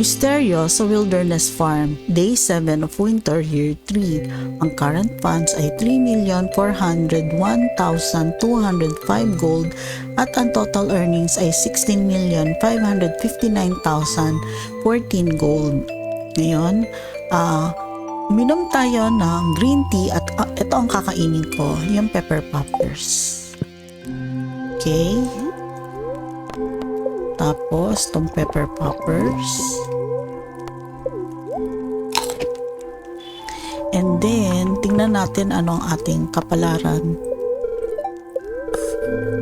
Misteryo sa Wilderness Farm, Day 7 of Winter, Year 3. Ang current funds ay 3,401,205 gold at ang total earnings ay 16,559,014 gold. Ngayon, ah minom tayo ng green tea at ah, ito ang kakainin ko, yung pepper poppers. Okay. Tapos, tong pepper poppers. And then, tingnan natin anong ating kapalaran.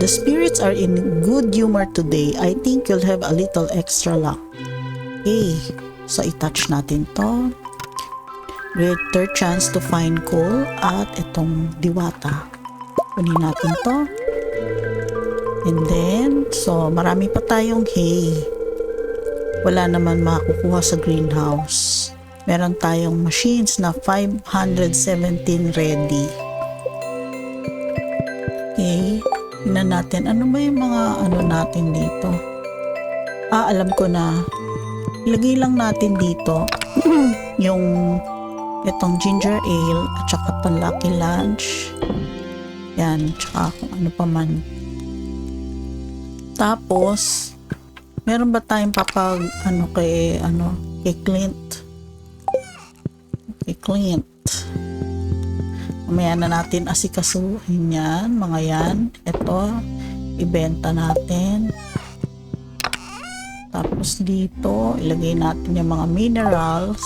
The spirits are in good humor today. I think you'll have a little extra luck. Okay. So, i-touch natin to. Greater chance to find coal at itong diwata. Kunin natin to. And then, so marami pa tayong hay. Wala naman makukuha sa greenhouse. Meron tayong machines na 517 ready. Okay. Tingnan natin. Ano ba yung mga ano natin dito? Ah, alam ko na. Ilagay lang natin dito yung itong ginger ale at saka lucky lunch. Yan, tsaka kung ano pa man. Tapos, meron ba tayong papag, ano kay, ano, kay Clint? Kay Clint. Mamaya na natin asikasuhin yan, mga yan. Ito, ibenta natin. Tapos dito, ilagay natin yung mga minerals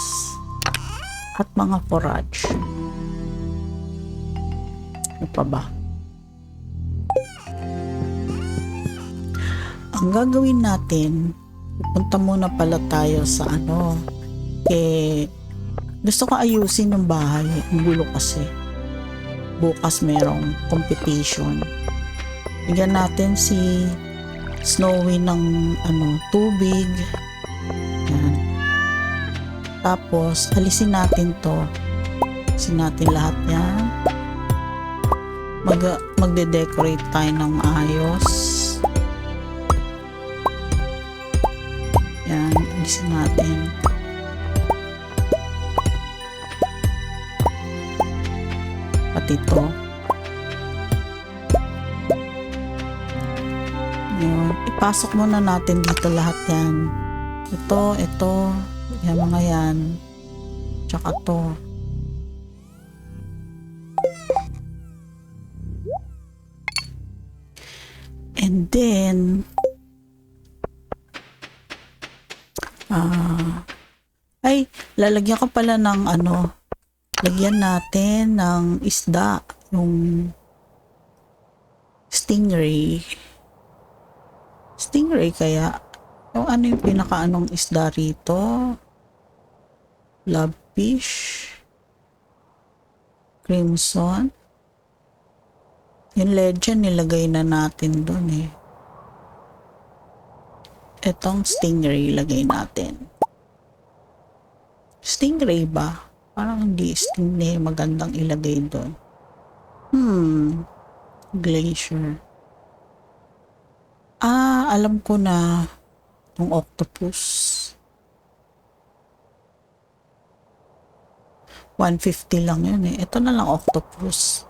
at mga forage. Ano pa ba? Ang gagawin natin, pupunta muna pala tayo sa ano, eh, gusto ko ayusin yung bahay. Ang gulo kasi. Bukas merong competition. Bigyan natin si Snowy ng ano, tubig. Yan. Tapos, alisin natin to. Alisin natin lahat yan. Mag, magde-decorate tayo ng ayos. Yan, alisin natin. Pati to. Yun. Ipasok muna natin dito lahat yan. Ito, ito, yan mga yan. Tsaka to. And then, ah, ay, lalagyan ko pala ng ano, lagyan natin ng isda, yung stingray. Stingray kaya, yung ano yung pinaka-anong isda rito? Lovefish. Crimson. Yung legend nilagay na natin doon eh. Itong stingray lagay natin. Stingray ba? Parang hindi stingray magandang ilagay doon. Hmm. Glacier. Ah, alam ko na. Yung octopus. 150 lang yun eh. Ito na lang octopus.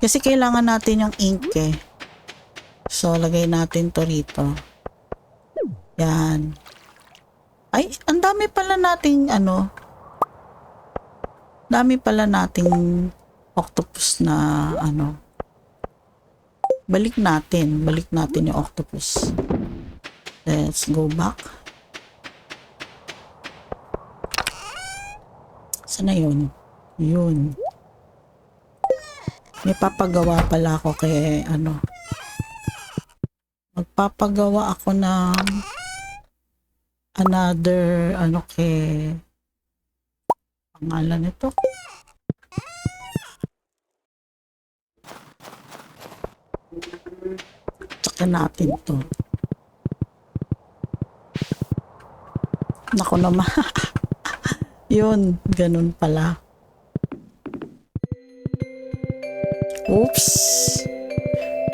Kasi kailangan natin yung ink eh. So, lagay natin to rito. Yan. Ay, ang dami pala nating ano. Dami pala nating octopus na ano. Balik natin. Balik natin yung octopus. Let's go back. Sana yun? Yun. May papagawa pala ako kay ano. Magpapagawa ako ng another ano kay pangalan nito. Tsaka natin to. Nako naman. Yun, ganun pala. Oops.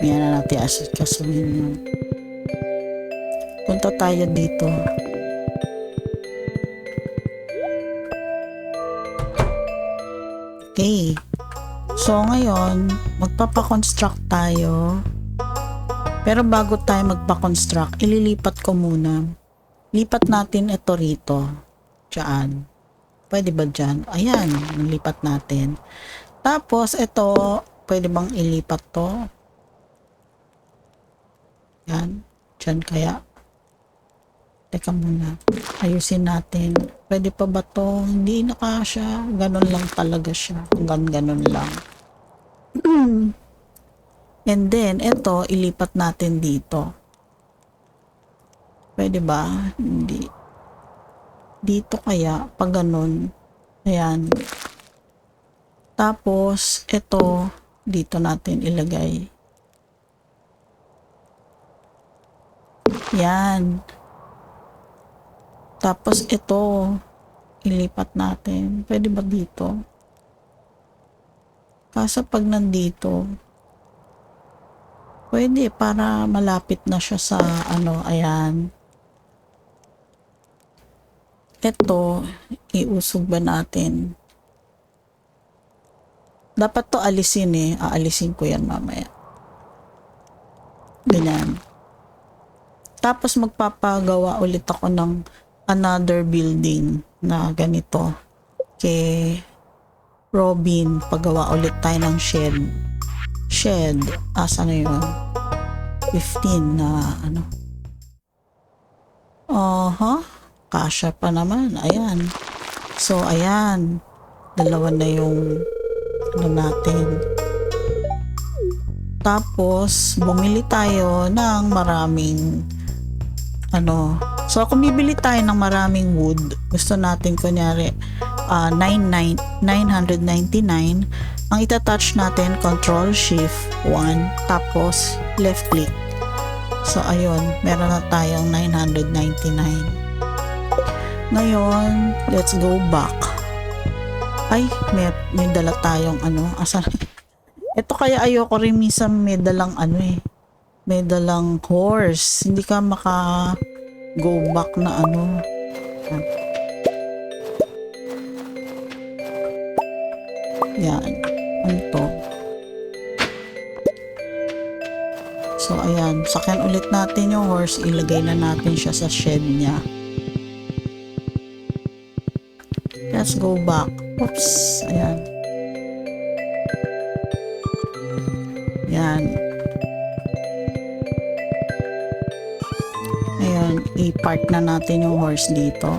Yan na natin asset kasuhin yun. Punta tayo dito. Okay. So, ngayon, magpapakonstruct tayo. Pero bago tayo magpa-construct, ililipat ko muna. Lipat natin ito rito. Diyan. Pwede ba dyan? Ayan, nilipat natin. Tapos, ito, pwede bang ilipat to? Yan. Diyan kaya. Teka muna. Ayusin natin. Pwede pa ba to? Hindi na kasya. Ganon lang talaga siya. Hanggang ganon lang. And then, ito, ilipat natin dito. Pwede ba? Hindi. Dito kaya, pag ganon. Ayan. Tapos, ito, dito natin ilagay. Yan. Tapos ito, ilipat natin. Pwede ba dito? Kaso pag nandito, pwede para malapit na siya sa ano, ayan. Ito, iusog ba natin? Dapat to alisin eh. Aalisin ko yan mamaya. Ganyan. Tapos magpapagawa ulit ako ng another building na ganito. Kay Robin, pagawa ulit tayo ng shed. Shed, asa na yun? 15 na ano. Aha, kasha pa naman. Ayan. So, ayan. Dalawa na yung ano natin. Tapos, bumili tayo ng maraming ano. So, kung bibili tayo ng maraming wood, gusto natin kunyari uh, 99, 999, ang itatouch natin, control shift 1, tapos left click. So, ayun, meron na tayong 999. Ngayon, let's go back. Ay, may, may dala tayong ano, asan? Ito kaya ayoko rin minsan may dalang ano eh, may dalang horse. Hindi ka maka go back na ano. Yan. Ano to? So, ayan. Sakyan ulit natin yung horse. Ilagay na natin siya sa shed niya. Let's go back. Oops. Ayan. I-park na natin yung horse dito.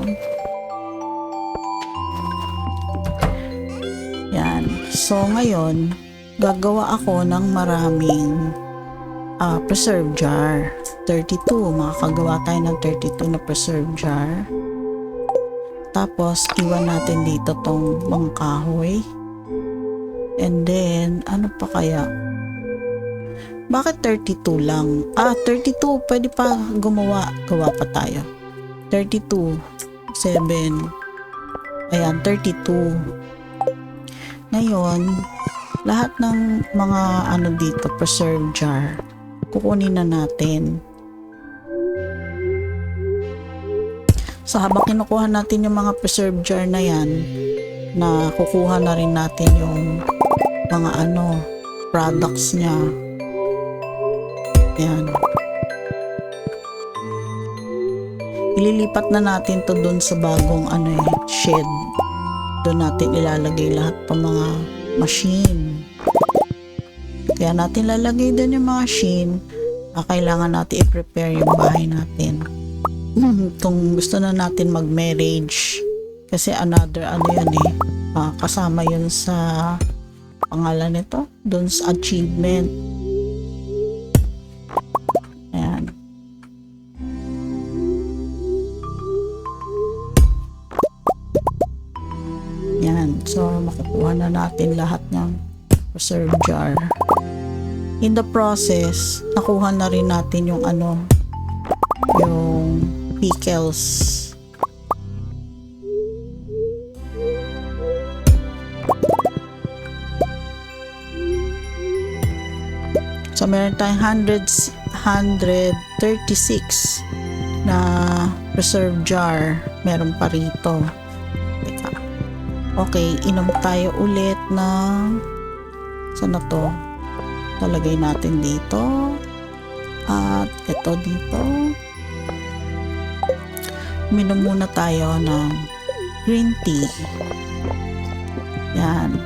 Yan. So, ngayon, gagawa ako ng maraming uh, preserve jar. 32. Makakagawa tayo ng 32 na preserve jar. Tapos, iwan natin dito tong mga kahoy. And then, ano pa kaya? Bakit 32 lang? Ah, 32. Pwede pa gumawa. Gawa pa tayo. 32. 7. Ayan, 32. Ngayon, lahat ng mga ano dito, preserve jar, kukunin na natin. So, habang kinukuha natin yung mga preserve jar na yan, na kukuha na rin natin yung mga ano, products niya. Yan. Ililipat na natin to doon sa bagong ano eh, shed. Doon natin ilalagay lahat pa mga machine. Kaya natin lalagay doon yung mga machine. Ah, kailangan natin i-prepare yung bahay natin. Kung gusto na natin mag-marriage, kasi another ano yan eh, ah, kasama yun sa pangalan nito, doon sa achievement natin lahat ng reserve jar. In the process, nakuha na rin natin yung ano, yung pickles. So, meron tayong hundreds 136 na reserve jar. Meron pa rito. Okay, inom tayo ulit ng saan na to? Talagay natin dito. At ito dito. Minom muna tayo ng green tea. Yan.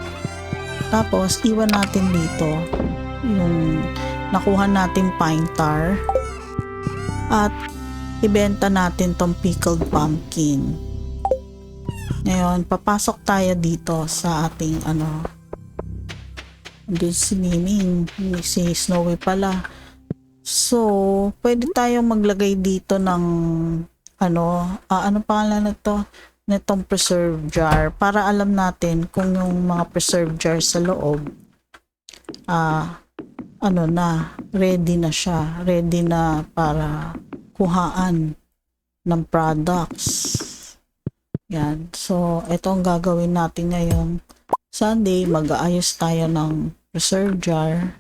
Tapos, iwan natin dito yung nakuha natin pine tar. At ibenta natin tong pickled pumpkin. Ngayon, papasok tayo dito sa ating ano. Doon si Miming, si Snowy pala. So, pwede tayong maglagay dito ng ano, ah, ano pangalan na to? Nitong preserve jar para alam natin kung yung mga preserve jar sa loob ah ano na, ready na siya, ready na para kuhaan ng products. Yan. So, ito ang gagawin natin ngayon. Sunday, mag-aayos tayo ng reserve jar.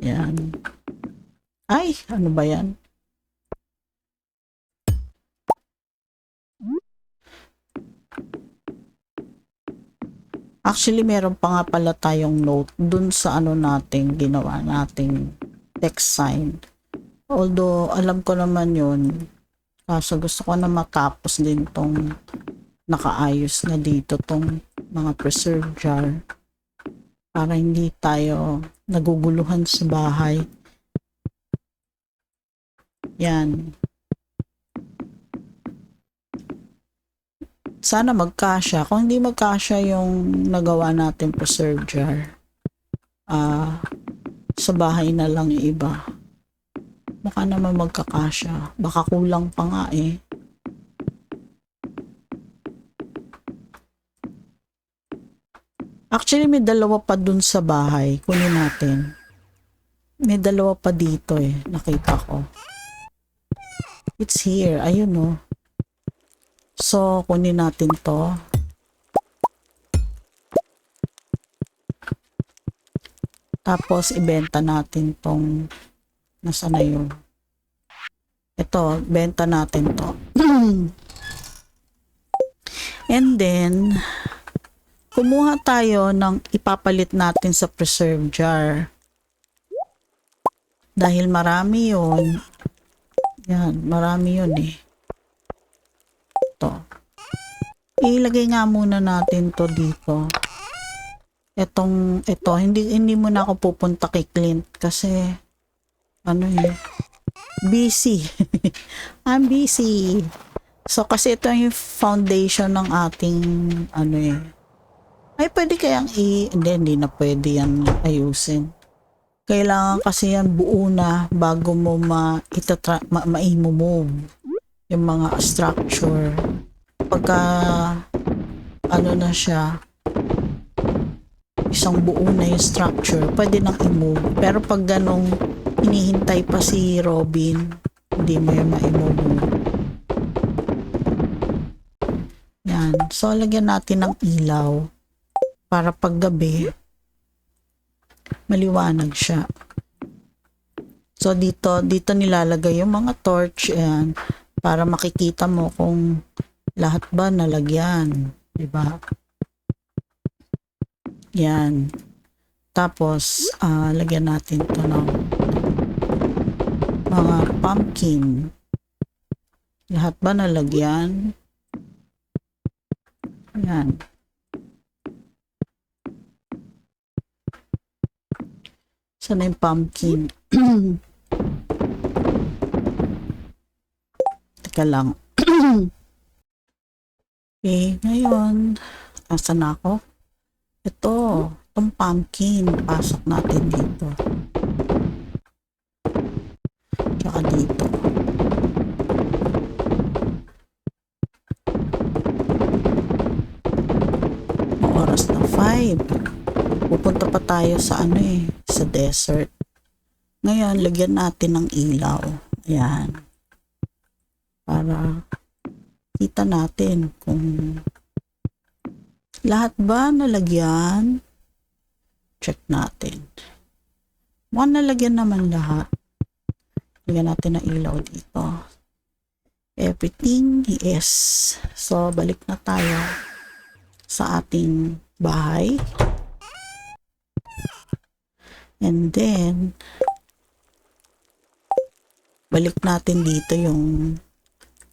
Yan. Ay, ano ba yan? Actually, meron pa nga pala tayong note dun sa ano nating ginawa nating text sign. Although, alam ko naman yun. Kaso gusto ko na matapos din tong nakaayos na dito tong mga preserve jar para hindi tayo naguguluhan sa bahay. Yan. Sana magkasya. Kung hindi magkasya yung nagawa natin preserve jar, ah, sa bahay na lang iba. Baka naman magkakasya. Baka kulang pa nga eh. Actually, may dalawa pa dun sa bahay. Kunin natin. May dalawa pa dito eh. Nakita ko. It's here. Ayun oh. So, kunin natin to. Tapos, ibenta natin tong nasa na yun. Ito, benta natin to. And then, kumuha tayo ng ipapalit natin sa preserve jar. Dahil marami yun. Yan, marami yun eh. Ito. Ilagay nga muna natin to dito. Etong, ito, hindi, hindi muna ako pupunta kay Clint kasi, ano eh, busy. I'm busy. So, kasi ito yung foundation ng ating, ano eh, ay, pwede kayang i... Hindi, hindi na pwede yan ayusin. Kailangan kasi yan buo na bago mo ma, itatra, ma, ma-move yung mga structure. Pagka ano na siya, isang buo na yung structure, pwede nang i-move. Pero pag ganong hinihintay pa si Robin, hindi mo yung ma-move. Yan. So, lagyan natin ng ilaw para paggabi maliwanag siya. So dito dito nilalagay yung mga torch yan para makikita mo kung lahat ba nalagyan, 'di ba? Yan. Tapos ah, lagyan natin 'to ng mga pumpkin. Lahat ba nalagyan? Yan. Sana yung pumpkin? Teka lang. okay, ngayon, asan ako? Ito, itong pumpkin. Pasok natin dito. Tsaka dito. Oras na 5 pupunta pa tayo sa ano eh, sa desert. Ngayon, lagyan natin ng ilaw. Ayan. Para kita natin kung lahat ba nalagyan. Check natin. Mukhang nalagyan naman lahat. Lagyan natin ng ilaw dito. everything? Yes. So, balik na tayo sa ating bahay. And then, balik natin dito yung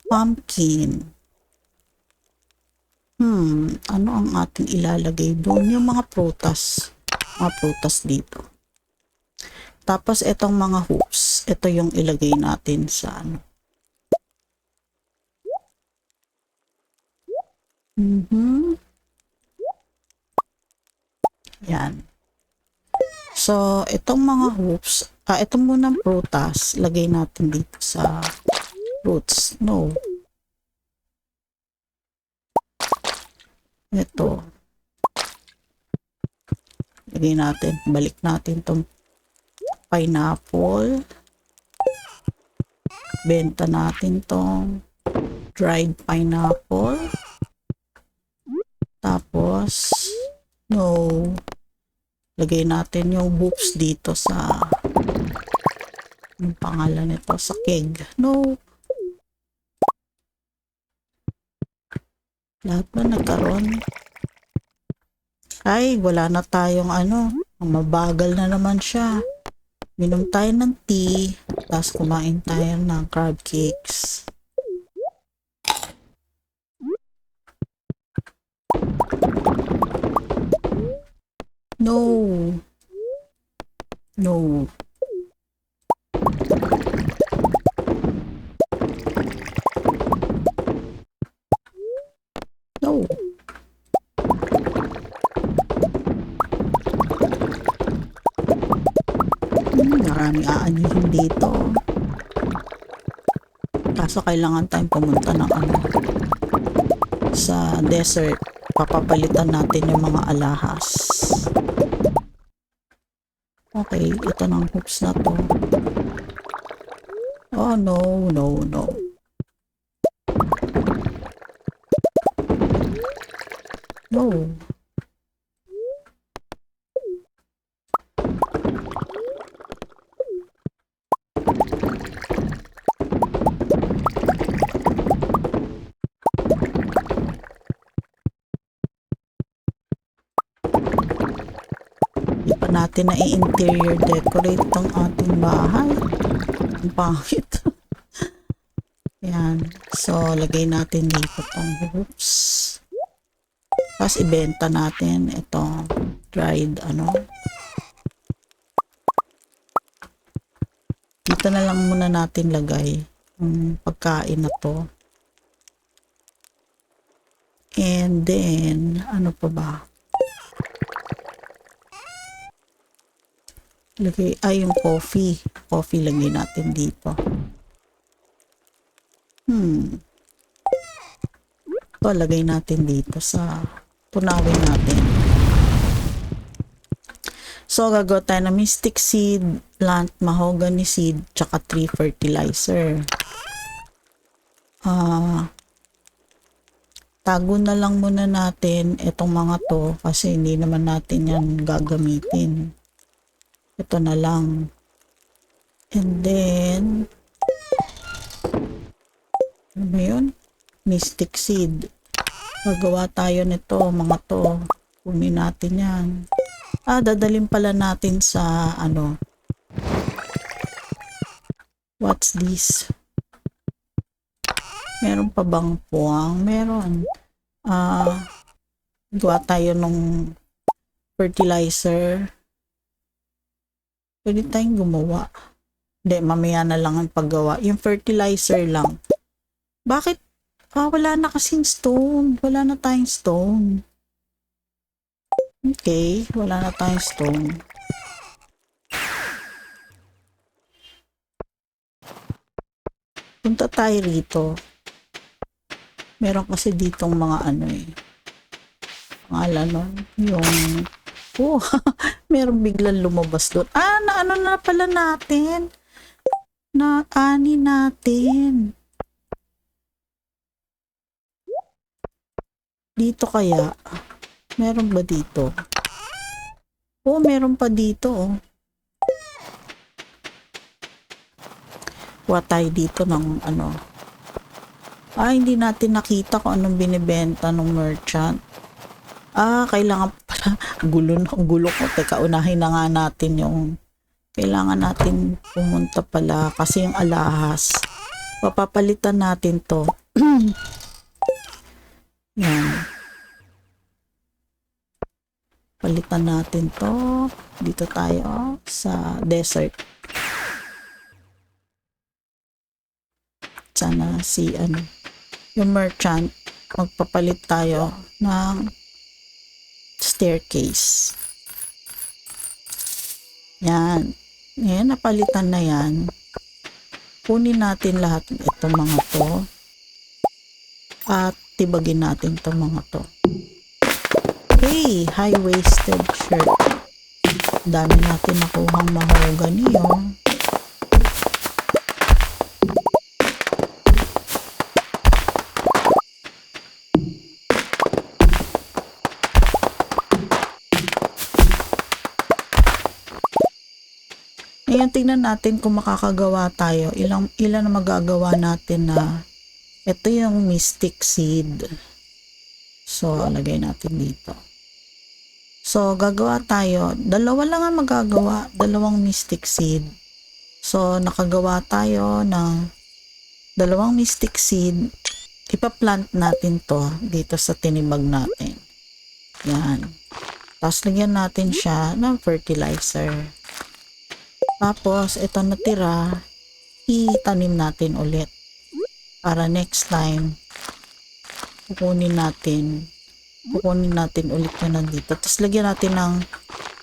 pumpkin. Hmm, ano ang ating ilalagay doon? Yung mga prutas. Mga prutas dito. Tapos, itong mga hoops. Ito yung ilagay natin sa ano. Mhm. Yan. So, itong mga hoops, ah, itong munang prutas, lagay natin dito sa roots. No. Ito. Lagay natin, balik natin tong pineapple. Benta natin tong dried pineapple. Tapos, no, lagay natin yung hoops dito sa yung pangalan nito sa keg. No. Lahat ba nagkaroon? Ay, wala na tayong ano. Mabagal na naman siya. Minom tayo ng tea. Tapos kumain tayo ng crab cakes. No. No. No. Hmm, maraming aanihin Kaso kailangan tayong pumunta ng ano sa desert. Papapalitan natin yung mga alahas. Okay, ito ng hoops na to. Oh no, no, no. No. Hindi pa natin na i-interior decorate tong ating bahay. Ang pangit. Yan. So, lagay natin dito tong hoops. Tapos, ibenta natin itong dried, ano. Dito na lang muna natin lagay yung pagkain na to. And then, ano pa ba? Lagay, ay yung coffee. Coffee lagay natin dito. Hmm. Ito, lagay natin dito sa tunawin natin. So, gagawa tayo ng mystic seed, plant mahogany seed, tsaka tree fertilizer. Ah, tago na lang muna natin itong mga to kasi hindi naman natin yan gagamitin. Ito na lang. And then, ano ba yun? Mystic seed. Gagawa tayo nito, mga to. Kunin natin yan. Ah, dadalhin pala natin sa, ano, what's this? Meron pa bang puwang? Meron. Ah, gawa tayo nung fertilizer. Pwede tayong gumawa. Hindi, mamaya na lang ang paggawa. Yung fertilizer lang. Bakit? Ah, wala na kasing stone. Wala na tayong stone. Okay, wala na tayong stone. Punta tayo rito. Meron kasi ditong mga ano eh. Pangalan nun, yung Oh, meron biglang lumabas doon. Ah, na ano na pala natin? Na ani natin. Dito kaya? Meron ba dito? Oh, meron pa dito oh. Kuha dito ng ano. Ah, hindi natin nakita kung anong binibenta ng merchant. Ah, kailangan. Gulo na, gulo ko. Teka, unahin na nga natin yung kailangan natin pumunta pala kasi yung alahas. Papapalitan natin to. Yan. Palitan natin to. Dito tayo sa desert. Sana si ano, yung merchant, magpapalit tayo ng staircase. Yan. Ngayon, napalitan na yan. Kunin natin lahat ito mga to. At tibagin natin to mga to. Hey, high-waisted shirt. Dami natin nakuhang mahogany oh. Ngayon, tingnan natin kung makakagawa tayo. Ilang, ilan na magagawa natin na ito yung mystic seed. So, lagay natin dito. So, gagawa tayo. Dalawa lang ang magagawa. Dalawang mystic seed. So, nakagawa tayo ng dalawang mystic seed. Ipaplant natin to dito sa tinibag natin. Yan. Tapos, lagyan natin siya ng fertilizer. Tapos, ito natira, itanim natin ulit. Para next time, kukunin natin, kukunin natin ulit yun nandito. Tapos, lagyan natin ng,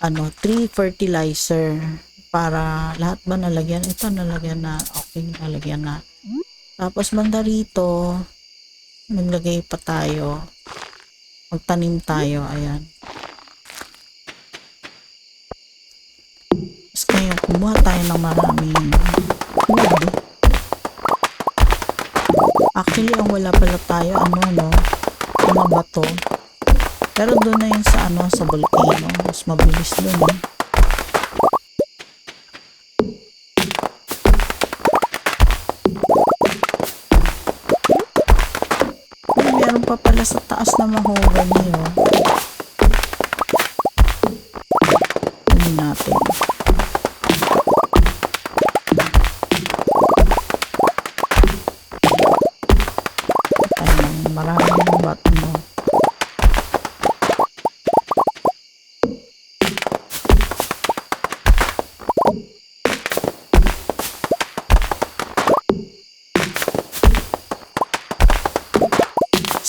ano, tree fertilizer. Para lahat ba nalagyan? Ito nalagyan na, okay, nalagyan na. Tapos, banda rito, maglagay pa tayo. Magtanim tayo, ayan. Tapos ngayon, kumuha tayo ng maraming wood. Actually, ang wala pala tayo, ano, no, mga bato. Pero doon na yun sa, ano, sa volcano. Mas mabilis doon, eh. Meron pa pala sa taas na mahogany, oh.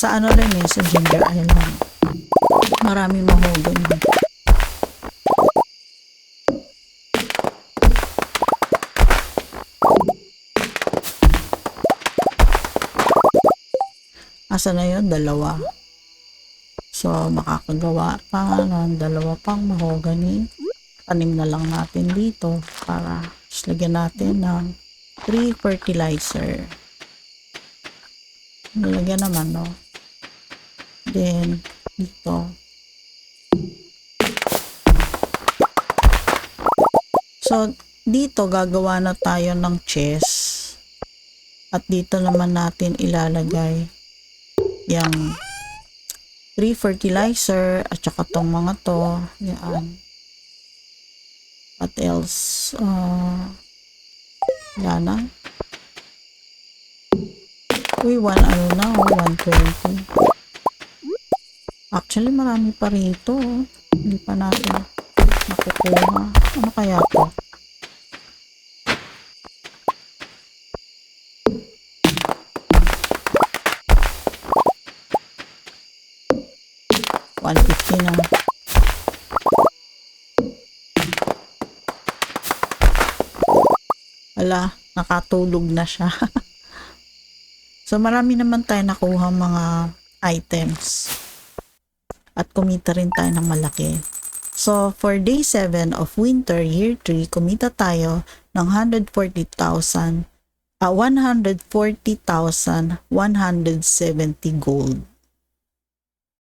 Sa ano rin eh, sa Ginger Island. Maraming mahogany. Asa na yun? Dalawa. So, makakagawa pa ng dalawa pang mahogany. Tanim na lang natin dito para lagyan natin ng tree fertilizer. Nalagyan naman, no? Then, dito. So, dito gagawa na tayo ng chest. At dito naman natin ilalagay yung tree fertilizer at saka tong mga to. Yan. What else? Uh, yan na. Uy, one ano na, oh, 120. Actually, marami pa rito. oh. Hindi pa natin nakukuha. Ano kaya to? One fifty nakatulog na siya. so, marami naman tayo nakuha mga items. Kumita rin tayo ng malaki. So, for day 7 of winter, year 3, kumita tayo ng 140,000 ah 140,170 gold.